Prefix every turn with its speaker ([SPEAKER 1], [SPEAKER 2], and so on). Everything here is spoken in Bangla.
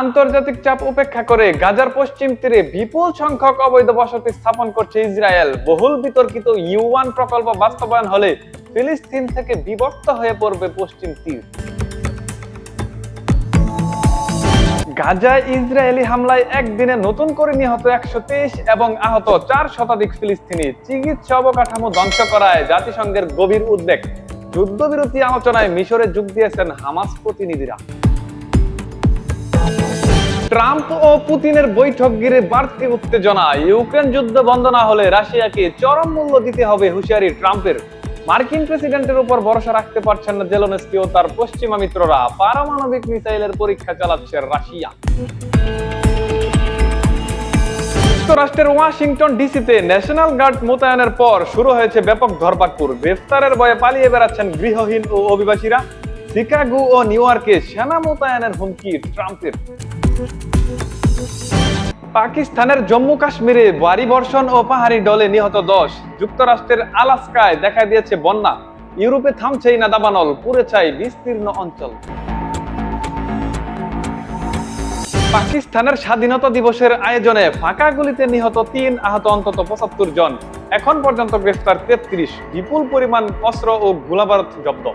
[SPEAKER 1] আন্তর্জাতিক চাপ উপেক্ষা করে গাজার পশ্চিম তীরে বিপুল সংখ্যক অবৈধ বসতি স্থাপন করছে ইসরায়েল। বহুল বিতর্কিত ইউয়ান প্রকল্প বাস্তবায়ন হলে ফিলিস্তিন থেকে বিভক্ত হয়ে পড়বে পশ্চিম তীর। গাজায় ইসরায়েলি হামলায় একদিনে নতুন করে নিহত একশো তেইশ এবং আহত চার শতাধিক ফিলিস্তিনি। চিকিৎসা অবকাঠামো ধ্বংস করায় জাতিসংঘের গভীর উদ্বেগ। যুদ্ধবিরতি আলোচনায় মিশরে যোগ দিয়েছেন হামাস প্রতিনিধিরা। ট্রাম্প ও পুতিনের বৈঠক ঘিরে বাড়তি উত্তেজনা। ইউক্রেন যুদ্ধ বন্ধ না হলে রাশিয়াকে চরম মূল্য দিতে হবে হুঁশিয়ারি ট্রাম্পের। মার্কিন প্রেসিডেন্টের উপর ভরসা রাখতে পারছেন না জেলনেস্কি ও তার পশ্চিমা মিত্ররা। পারমাণবিক মিসাইলের পরীক্ষা চালাচ্ছে রাশিয়া। যুক্তরাষ্ট্রের ওয়াশিংটন ডিসিতে ন্যাশনাল গার্ড মোতায়েনের পর শুরু হয়েছে ব্যাপক ধরপাকড়। গ্রেফতারের ভয়ে পালিয়ে বেড়াচ্ছেন গৃহহীন ও অভিবাসীরা। শিকাগো ও নিউ ইয়র্কে সেনা মোতায়েনের হুমকি ট্রাম্পের। পাকিস্তানের জম্মু কাশ্মীরে বাড়ি বর্ষণ ও পাহাড়ি ডলে নিহত দশ। যুক্তরাষ্ট্রের আলাস্কায় দেখা দিয়েছে বন্যা। ইউরোপে থামছেই না দাবানল পুরে চাই বিস্তীর্ণ অঞ্চল। পাকিস্তানের স্বাধীনতা দিবসের আয়োজনে ফাঁকা গুলিতে নিহত তিন আহত অন্তত পঁচাত্তর জন। এখন পর্যন্ত গ্রেফতার তেত্রিশ। বিপুল পরিমাণ অস্ত্র ও গোলাবারুদ জব্দ।